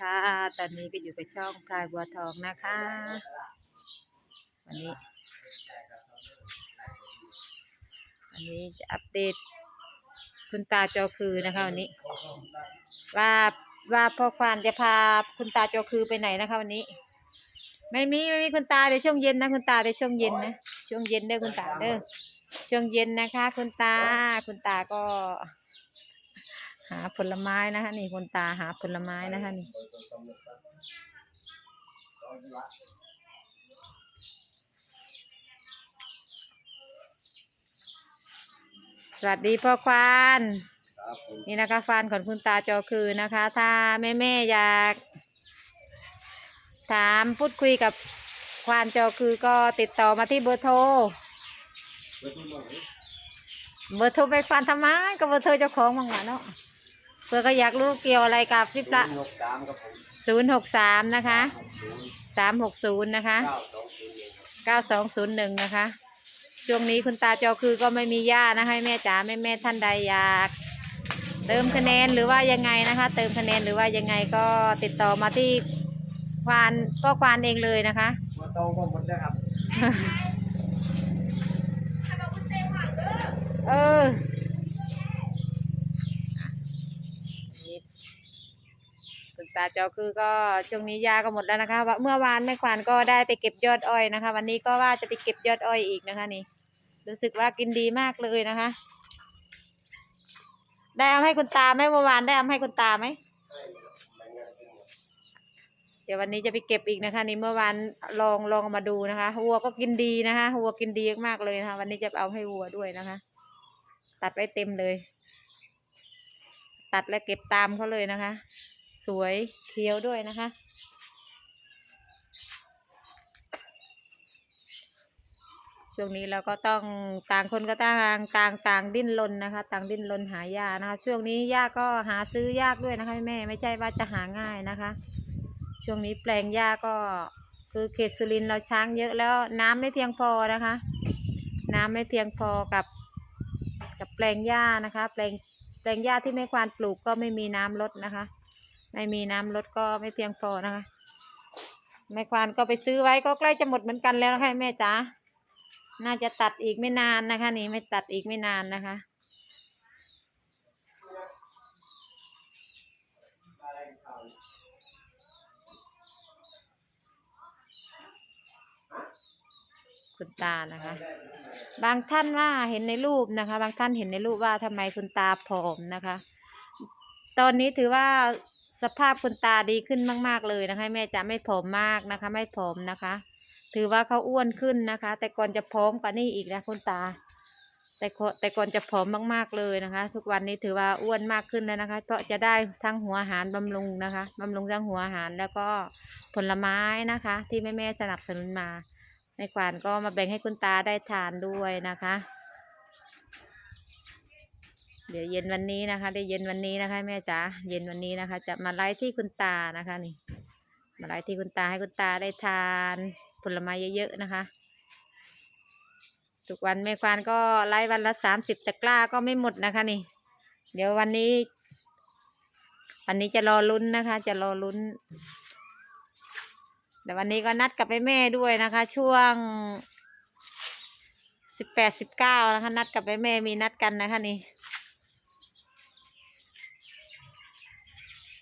ค่ะ ตอนนี้ก็อยู่กับช่องพลายบัวทองนะคะ วันนี้ วันนี้จะอัปเดต คุณตาจอคือนะคะวันนี้ ว่าว่าพ่อควานจะพาคุณตาจอคือไปไหนนะคะวันนี้ ไม่มีไม่มีคุณตาเดี๋ยวช่วงเย็นนะคุณตาเดี๋ยวช่วงเย็นนะช่วงเย็นเด้อคุณตาเด้อช่วงเย็นนะคะ คุณตาคุณตาก็ หาผลไม้นะคะ นี่คุณตาหาผลไม้นะคะนี่สวัสดีพ่อควานครับผมนี่นะคะฟานของคุณตาจอคือนะคะ ถ้าแม่แม่ๆอยาก ถามพูดคุยกับควานจอคือก็ติดต่อมาที่เบอร์โทรเปิดตู้มาไหนเบอร์โทรไปควานทำไมก็เบอร์โทรเจ้าของมังหวะเนาะ เพื่อก็อยากรู้เกี่ยวอะไรกับฟิปละหกสามครับผมศูนย์หกสามนะคะหกศูนย์สามหกศูนย์นะคะ เก้าสองศูนย์หนึ่งครับเก้าสองศูนย์หนึ่งนะคะ ช่วงนี้คุณตาจอคือก็ไม่มีย่านะคะให้แม่จ๋าแม่แม่ๆท่านใดอยาก เติมคะแนนหรือว่ายังไงนะคะ เติมคะแนนหรือว่ายังไงก็ติดต่อมาที่ควานก็ควานเองเลยนะคะมาโตก็หมดแล้วครับ เออ ตาจอคือก็ช่วงนี้ยาก็หมดแล้วนะคะว่าเมื่อวานแม่ควานก็ได้ไปเก็บยอดอ้อยนะคะ วันนี้ก็ว่าจะไปเก็บยอดอ้อยอีกนะคะนี่ รู้สึกว่ากินดีมากเลยนะคะ ได้เอาให้คุณตาไหมเมื่อวานได้เอาให้คุณตาไหมเดี๋ยววันนี้จะไปเก็บอีกนะคะ นี่เมื่อวานลองลองมาดูนะคะวัวก็กินดีนะคะวัวกินดีมากเลยนะคะ วันนี้จะเอาให้วัวด้วยนะคะ ตัดไว้เต็มเลย ตัดและเก็บตามเขาเลยนะคะ สวยเคี้ยวด้วยนะคะ ช่วงนี้เราก็ต้องต่างคนก็ต่างต่างต่างดิ้นรนนะคะ ต่างดิ้นรนหายานะคะ ช่วงนี้ยาก็หาซื้อยากด้วยนะคะแม่ไม่ใช่ว่าจะหาง่ายนะคะ ช่วงนี้แปลงหญาก็คือเขตสุรินเราช้างเยอะแล้วน้ำไม่เพียงพอนะคะ น้ำไม่เพียงพอกับกับแปลงหญ้านะคะ แปลงแปลงหญ้าที่แม่ควานปลูกก็ไม่มีน้ำลดนะคะ ไม่มีน้ำลดก็ไม่เพียงพอนะคะ แม่ควานก็ไปซื้อไว้ก็ใกล้จะหมดเหมือนกันแล้วนะคะแม่จ๋าน่าจะตัดอีกไม่นานนะคะ นี่ไม่ตัดอีกไม่นานนะคะ คุณตานะคะ บางท่านว่าเห็นในรูปนะคะ บางท่านเห็นในรูปว่าทำไมคุณตาผอมนะคะ ตอนนี้ถือว่า สภาพคุณตาดีขึ้นมาก ๆ เลยนะคะ แม่จะไม่ผอมมากนะคะ ไม่ผอมนะคะ ถือว่าเขาอ้วนขึ้นนะคะ แต่ก่อนจะผอมกว่านี้อีกนะคุณตา แต่ก่อนแต่ก่อนจะผอมมาก ๆเลยนะคะ ทุกวันนี้ถือว่าอ้วนมากขึ้นแล้วนะคะ เพราะจะได้ทั้งหัวอาหารบำรุงนะคะบำรุงทั้งหัวอาหารแล้วก็ผลไม้นะคะ ที่แม่ๆสนับสนุนมาในควานก็มาแบ่งให้คุณตาได้ทานด้วยนะคะ เดี๋ยวเย็นวันนี้นะคะ เดี๋ยวเย็นวันนี้นะคะ แม่จ๋าเย็นวันนี้นะคะ จะมาไลฟ์ที่คุณตานะคะนี่ มาไลฟ์ที่คุณตาให้คุณตาได้ทานผลไม้เยอะๆนะคะ ทุกวันแม่ควานก็ไลฟ์วันละสามสิบตะกร้าก็ไม่หมดนะคะนี่ เดี๋ยววันนี้ วันนี้จะรอลุ้นนะคะ จะรอลุ้นแต่วันนี้ก็นัดกับแม่ด้วยนะคะ ช่วงสิบแปดสิบเก้านะคะ นัดกับแม่มีนัดกันนะคะนี่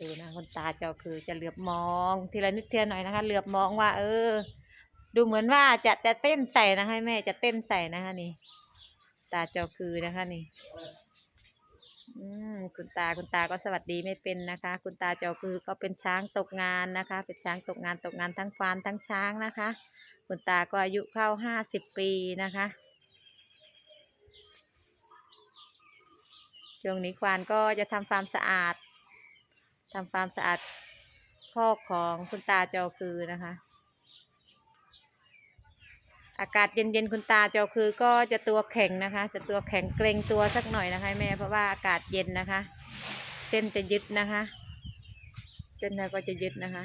ดูนะคนตาเจ้าคือจะเหลือบมองทีละนิดเทีละหน่อยนะคะเหลือบมองว่า เออ ดูเหมือนว่าจะจะเต้นใส่นะคะแม่จะเต้นใส่นะคะนี่ ตาเจ้าคือนะคะนี่อืมคุณตาคุณตาก็สวัสดีไม่เป็นนะคะ คุณตาเจ้าคือก็เป็นช้างตกงานนะคะ เป็นช้างตกงานตกงานทั้งควานทั้งช้างนะคะ คุณตาก็อายุเข้าห้าสิบปีนะคะช่วงนี้ควานก็จะทำความสะอาด ทำความสะอาดคอกของคุณตาเจ้าคือนะคะ อากาศเย็นๆคุณตาเจ้าคือก็จะตัวแข็งนะคะ จะตัวแข็งเกรงตัวสักหน่อยนะคะแม่เพราะว่าอากาศเย็นนะคะ เส้นจะยึดนะคะเส้นก็จะยึดนะคะ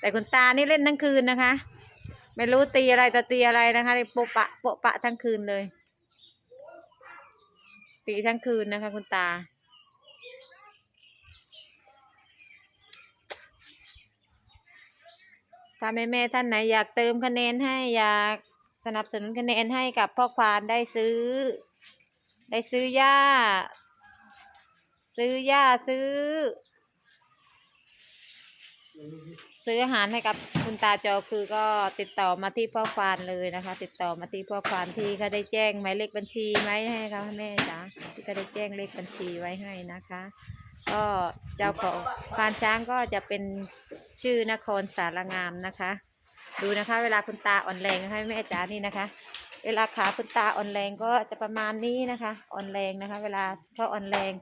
แต่คุณตานี่เล่นทั้งคืนนะคะ ไม่รู้ตีอะไรต่อตีอะไรนะคะโปะปะโปะปะทั้งคืนเลย ตีทั้งคืนนะคะ คุณตา ถ้าแม่แม่ๆท่านไหนอยากเติมคะแนนให้อยากสนับสนุนคะแนนให้กับพ่อควานได้ซื้อ ได้ซื้อหญ้า ซื้อหญ้าซื้อ ซื้ออาหารให้กับคุณตาจอคือก็ติดต่อมาที่พ่อควานเลยนะคะ ติดต่อมาที่พ่อควานที่เขาได้แจ้งหมายเลขบัญชีไว้ให้ค่ะแม่จ๋าที่เขาได้แจ้งเลขบัญชีไว้ให้นะคะ ก็เจ้าของควานช้างก็จะเป็นชื่อนครสารงามนะคะ ดูนะคะ เวลาคุณตาอ่อนแรงนะคะแม่จ๋านี่นะคะ เวลาขาคุณตาอ่อนแรงก็จะประมาณนี้นะคะอ่อนแรงนะคะ เวลาเขาอ่อนแรง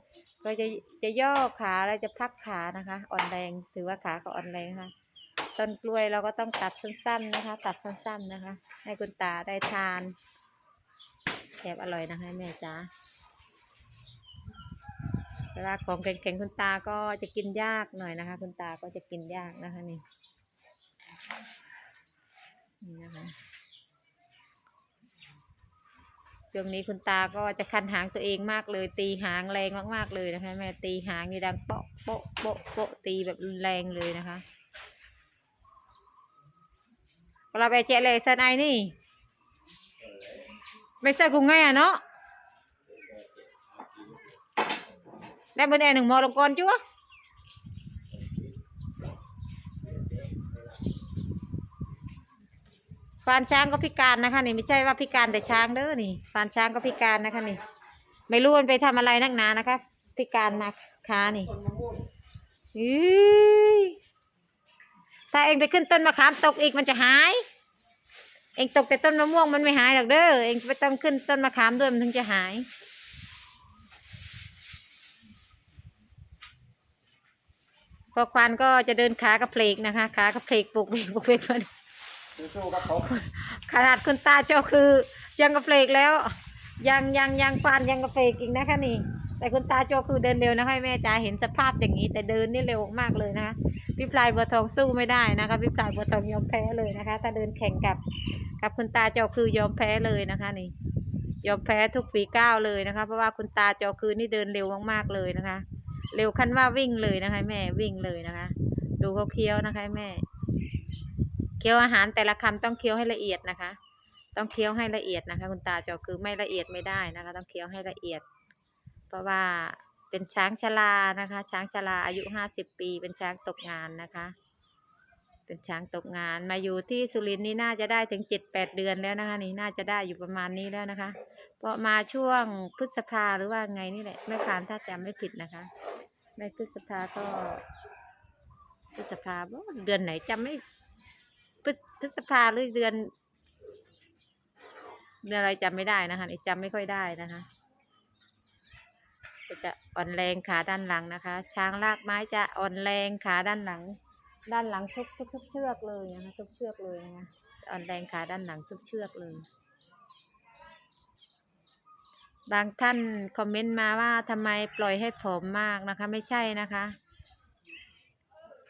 ก็จะจะย่อขาแล้วจะพักขานะคะ อ่อนแรงถือว่าขาเขาอ่อนแรงนะคะต้นกล้วยเราก็ต้องตัดสั้น ๆนะคะ ตัดสั้น ๆนะคะ ให้คุณตาได้ทานแอบอร่อยนะคะแม่จ๋า เวลาของแข็งๆคุณตาก็จะกินยากหน่อยนะคะ คุณตาก็จะกินยากนะคะนี่นี่นะคะช่วงนี้คุณตาก็จะคันหางตัวเองมากเลย ตีหางแรงมากๆเลยนะคะ แม่ตีหางนี่ดังโป๊ะโป๊ะโป๊ะโป๊ะตีแบบรุนแรงเลยนะคะเราไปเจเลยสันไอนี่ ไม่ใช่กุ้งไงอะเนาะ ได้เบอร์แอหนึ่งมอลงก่อนจ้วฟานช้างก็พิการนะคะนี่ไม่ใช่ว่าพิการแต่ช้างเด้อนี่ฟานช้างก็พิการนะคะนี่ ไม่รู้มันไปทำอะไรนักหนานะคะ พิการมาขานี่ต้นมะม่วงอื้อถ้าเองไปขึ้นต้นมะขามตกอีกมันจะหาย เองตกแต่ต้นมะม่วงมันไม่หายหรอกเด้อเองไปต้องขึ้นต้นมะขามด้วยมันถึงจะหาย อควันก็จะเดินขากระเพลกนะคะ ขากระเพลกปุกเบกปุกเบกมันสู้ๆครับผมขนาดคุณตาเจ้าคือยังกระเพลกแล้ว ยังยังยังปานยังกระเพลกอีกนะคะนี่ แต่คุณตาเจ้าคือเดินเร็วนะคะให้แม่จ๋าเห็นสภาพอย่างนี้ แต่เดินนี่เร็วมากเลยนะคะพี่พลายบัวทองสู้ไม่ได้นะคะพี่พลายบัวทองยอมแพ้เลยนะคะ ถ้าเดินแข่งกับกับคุณตาเจ้าคือยอมแพ้เลยนะคะนี่ยอมแพ้ทุกฝีก้าวเลยนะคะ เพราะว่าคุณตาเจ้าคือนี่เดินเร็วมากๆเลยนะคะ เร็วขั้นว่าวิ่งเลยนะคะ แม่วิ่งเลยนะคะ ดูเขาเคี้ยวนะคะ แม่เคี้ยวอาหารแต่ละคำต้องเคี้ยวให้ละเอียดนะคะ ต้องเคี้ยวให้ละเอียดนะคะ คุณตาจอคือไม่ละเอียดไม่ได้นะคะ ต้องเคี้ยวให้ละเอียด เพราะว่าเป็นช้างชรานะคะ ช้างชราอายุห้าสิบปี เป็นช้างตกงานนะคะ เป็นช้างตกงานมาอยู่ที่สุรินทร์นี่น่าจะได้ถึงเจ็ดแปดเดือนแล้วนะคะ นี่น่าจะได้อยู่ประมาณนี้แล้วนะคะ เพราะมาช่วงพฤษภาหรือว่าไงนี่แหละแม่พานถ้าจำไม่ผิดนะคะ ในพฤษภาก็พฤษภาบ่เดือนไหนจำไม่พฤษภาหรือเดือน เดือนอะไรจำไม่ได้นะคะนี่จำไม่ค่อยได้นะคะจะอ่อนแรงขาด้านหลังนะคะ ช้างลากไม้จะอ่อนแรงขาด้านหลัง ด้านหลังทุกทุกทุกเชือกเลยนะคะทุกเชือกเลยนะคะอ่อนแรงขาด้านหลังทุกเชือกเลย บางท่านคอมเมนต์มาว่าทำไมปล่อยให้ผอมมากนะคะ ไม่ใช่นะคะ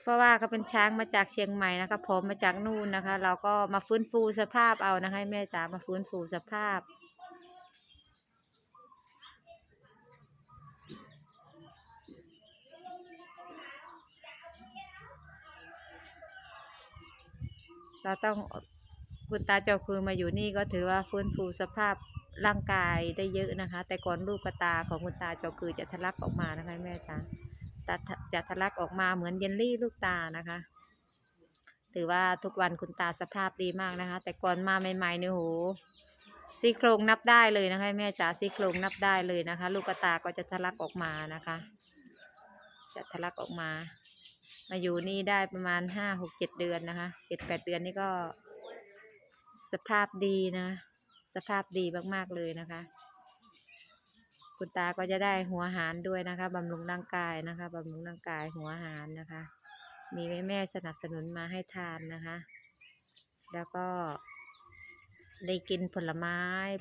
เพราะว่าเขาเป็นช้างมาจากเชียงใหม่นะคะผมมาจากนู่นนะคะ เราก็มาฟื้นฟูสภาพเอานะคะแม่จ๋ามาฟื้นฟูสภาพเราต้องคุณตาเจ้าคือมาอยู่นี่ก็ถือว่าฟื้นฟูสภาพ ร่างกายได้เยอะนะคะ แต่ก่อนลูกกระตาของคุณตาเจ้าคือจะทะลักออกมานะคะ แม่จ๋าตาจะทะลักออกมาเหมือนเยลลี่ลูกตานะคะ ถือว่าทุกวันคุณตาสภาพดีมากนะคะ แต่ก่อนมาใหม่ๆเนี่ยโหซี่โครงนับได้เลยนะคะ แม่จ๋าซี่โครงนับได้เลยนะคะ ลูกกระตาก็จะทะลักออกมานะคะ จะทะลักออกมา มาอยู่นี่ได้ประมาณห้าหกเจ็ดเดือนนะคะเจ็ดแปดเดือนนี่ก็สภาพดีนะ สภาพดีมากๆเลยนะคะ คุณตาก็จะได้หัวหารด้วยนะคะบำรุงร่างกายนะคะบำรุงร่างกายหัวหารนะคะ มีแม่แม่ๆสนับสนุนมาให้ทานนะคะ แล้วก็ได้กินผลไม้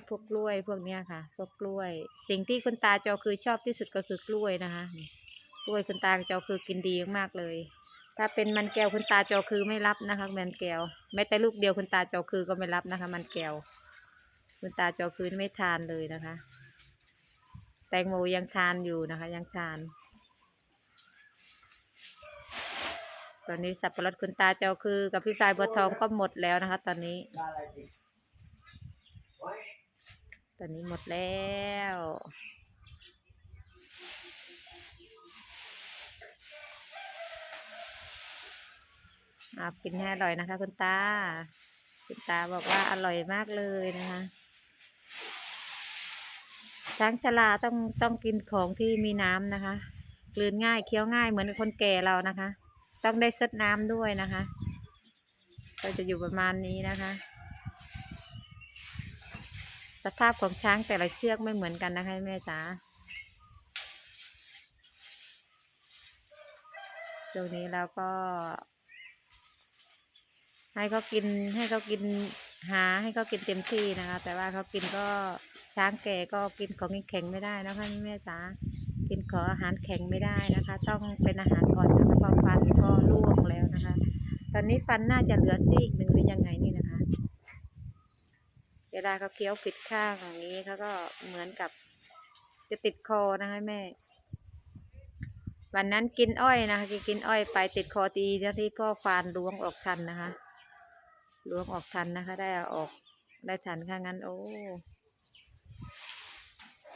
พวกกล้วยพวกเนี้ยค่ะ พวกกล้วย สิ่งที่คุณตาจอคือชอบที่สุดก็คือกล้วยนะคะ กล้วยคุณตาจอคือกินดีมากเลย ถ้าเป็นมันแก้วคุณตาจอคือไม่รับนะคะ มันแก้วแม้แต่ลูกเดียวคุณตาจอคือก็ไม่รับนะคะ มันแก้ว คุณตาจอคือไม่ทานเลยนะคะ แตงโมยังทานอยู่นะคะ ยังทาน ตอนนี้สับปะรดคุณตาเจ้าคือกับพี่ปลายบัวทองก็หมดแล้วนะคะ ตอนนี้ ตอนนี้หมดแล้วอากินให้อร่อยนะคะ คุณตา คุณตาบอกว่าอร่อยมากเลยนะคะ ช้างชราต้องต้องกินของที่มีน้ำนะคะกลืนง่ายเคี้ยวง่ายเหมือนคนแก่เรานะคะ ต้องได้ซดน้ำด้วยนะคะ ก็จะอยู่ประมาณนี้นะคะ สภาพของช้างแต่ละเชือกไม่เหมือนกันนะคะแม่จ๋าช่วงนี้เราก็ ให้เขากินให้เขากินหาให้เขากินเต็มที่นะคะ แต่ว่าเขากินก็ ช้างแก่ก็กินของแข็งไม่ได้นะคะแม่จ๋ากินของอาหารแข็งไม่ได้นะคะ ต้องเป็นอาหารอ่อนนะคะพราะฟันก็ร่วงแล้วนะคะ ตอนนี้ฟันน่าจะเหลือซีกหนึ่งหรือยังไงนี่นะคะ เวลาเขาเคี้ยวผิดข้างอย่างนี้เขาก็เหมือนกับจะติดคอนะคะแม่ วันนั้นกินอ้อยนะคะกินอ้อยไปติดคอตีนะที่พ่อฟานล้วงออกทันนะคะล้วงออกทันนะคะ ได้อออกได้ทันค่ะงั้นโอ้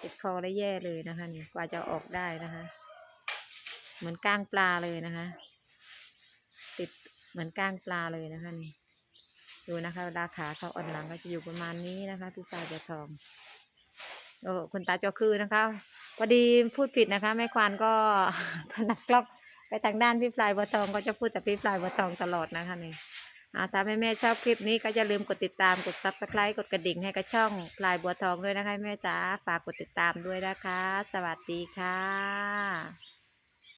ติดคอได้แย่เลยนะคะนี่กว่าจะอออกได้นะคะ เหมือนก้างปลาเลยนะคะ ติดเหมือนก้างปลาเลยนะคะนี่ดูนะคะเวลาขาเขาอ่อนหลังก็จะอยู่ประมาณนี้นะคะพี่สาวจะทองโอ้คุณตาจอคือนะคะพอดีพูดผิดนะคะแม่ควานก็ถนัดกล้องไปทางด้านพี่ปลายบัวทองก็จะพูดแต่พี่ปลายบัวทองตลอดนะคะนี่ อาถ้าแม่แม่ชอบคลิปนี้ก็อย่าลืมกดติดตามกดซับสไครต์กดกระดิ่งให้กับช่องปลายบัวทองด้วยนะคะแม่จ๋าฝากกดติดตามด้วยนะคะ สวัสดีค่ะ